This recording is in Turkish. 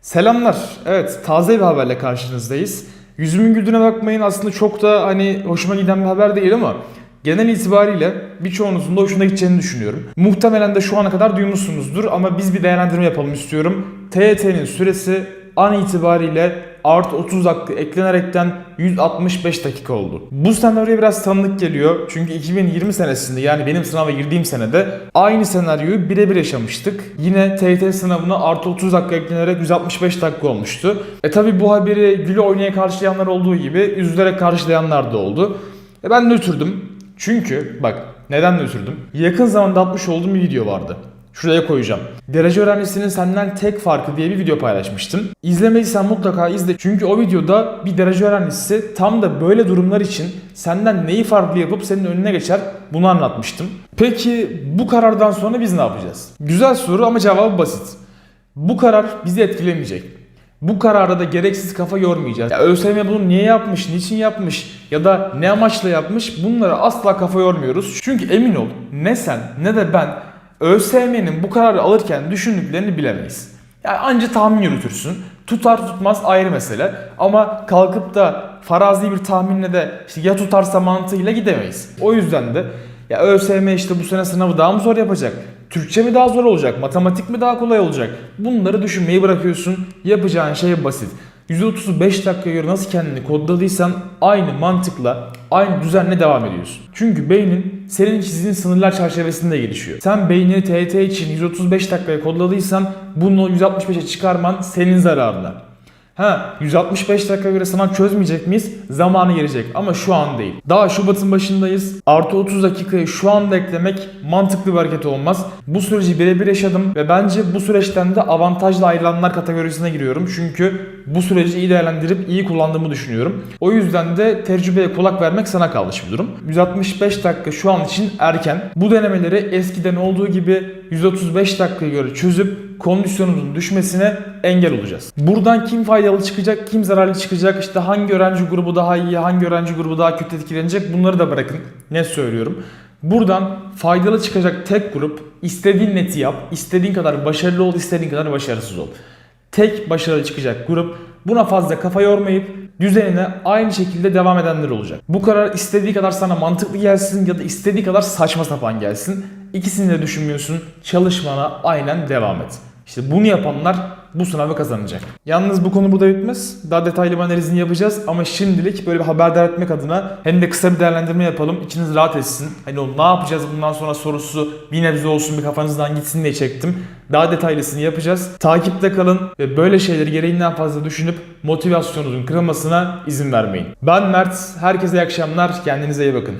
Selamlar. Evet, taze bir haberle karşınızdayız. Yüzümün güldüğüne bakmayın aslında çok da hani hoşuma giden bir haber değil ama genel itibariyle birçoğunuzun da hoşuna gideceğini düşünüyorum. Muhtemelen de şu ana kadar duymuşsunuzdur ama biz bir değerlendirme yapalım istiyorum. TYT'nin süresi an itibariyle artı 30 dakika eklenerekten 165 dakika oldu. Bu senaryo biraz tanıdık geliyor. Çünkü 2020 senesinde yani benim sınava girdiğim senede aynı senaryoyu birebir yaşamıştık. Yine TYT sınavına artı 30 dakika eklenerek 165 dakika olmuştu. E tabi bu haberi güle oynaya karşılayanlar olduğu gibi üzülerek karşılayanlar da oldu. E ben nötrdüm. Çünkü bak neden nötrdüm? Yakın zamanda atmış olduğum bir video vardı. Şuraya koyacağım. Derece öğrencisinin senden tek farkı diye bir video paylaşmıştım. İzlemediysen mutlaka izle. Çünkü o videoda bir derece öğrencisi tam da böyle durumlar için senden neyi farklı yapıp senin önüne geçer bunu anlatmıştım. Peki bu karardan sonra biz ne yapacağız? Güzel soru ama cevabı basit. Bu karar bizi etkilemeyecek. Bu karara da gereksiz kafa yormayacağız. Ya ÖSYM bunu niye yapmış, niçin yapmış ya da ne amaçla yapmış bunlara asla kafa yormuyoruz. Çünkü emin ol ne sen ne de ben ÖSYM'nin bu kararı alırken düşündüklerini bilemeyiz. Yani anca tahmin yürütürsün. Tutar tutmaz ayrı mesele. Ama kalkıp da farazi bir tahminle de işte ya tutarsa mantığıyla gidemeyiz. O yüzden de ya ÖSYM işte bu sene sınavı daha mı zor yapacak? Türkçe mi daha zor olacak? Matematik mi daha kolay olacak? Bunları düşünmeyi bırakıyorsun. Yapacağın şey basit. 135 dakika göre nasıl kendini kodladıysan aynı mantıkla, aynı düzenle devam ediyorsun. Çünkü beynin senin çizdiğin sınırlar çerçevesinde gelişiyor. Sen beynini TET için 135 dakikaya kodladıysan bunu 165'e çıkarman senin zararına. Ha 165 dakika göre sınav çözmeyecek miyiz? Zamanı gelecek ama şu an değil. Daha Şubat'ın başındayız. Artı 30 dakikayı şu anda eklemek mantıklı bir hareket olmaz. Bu süreci birebir yaşadım ve bence bu süreçten de avantajlı ayrılanlar kategorisine giriyorum. Çünkü bu süreci iyi değerlendirip iyi kullandığımı düşünüyorum. O yüzden de tecrübeye kulak vermek sana kalmış bir durum. 165 dakika şu an için erken. Bu denemeleri eskiden olduğu gibi 135 dakikaya göre çözüp kondisyonumuzun düşmesine engel olacağız. Buradan kim faydalı çıkacak, kim zararlı çıkacak, işte hangi öğrenci grubu daha iyi, hangi öğrenci grubu daha kötü etkilenecek bunları da bırakın. Ne söylüyorum. Buradan faydalı çıkacak tek grup istediğin neti yap, istediğin kadar başarılı ol, istediğin kadar başarısız ol. Tek başarılı çıkacak grup buna fazla kafa yormayıp düzenine aynı şekilde devam edenler olacak. Bu karar istediği kadar sana mantıklı gelsin ya da istediği kadar saçma sapan gelsin. İkisini de düşünmüyorsun. Çalışmana aynen devam et. İşte bunu yapanlar bu sınavı kazanacak. Yalnız bu konu burada bitmez. Daha detaylı bir analizini yapacağız ama şimdilik böyle bir haberdar etmek adına hem de kısa bir değerlendirme yapalım. İçiniz rahat etsin. Hani o ne yapacağız bundan sonra sorusu bir nebze olsun bir kafanızdan gitsin diye çektim. Daha detaylısını yapacağız. Takipte kalın ve böyle şeyleri gereğinden fazla düşünüp motivasyonunuzun kırılmasına izin vermeyin. Ben Mert. Herkese iyi akşamlar. Kendinize iyi bakın.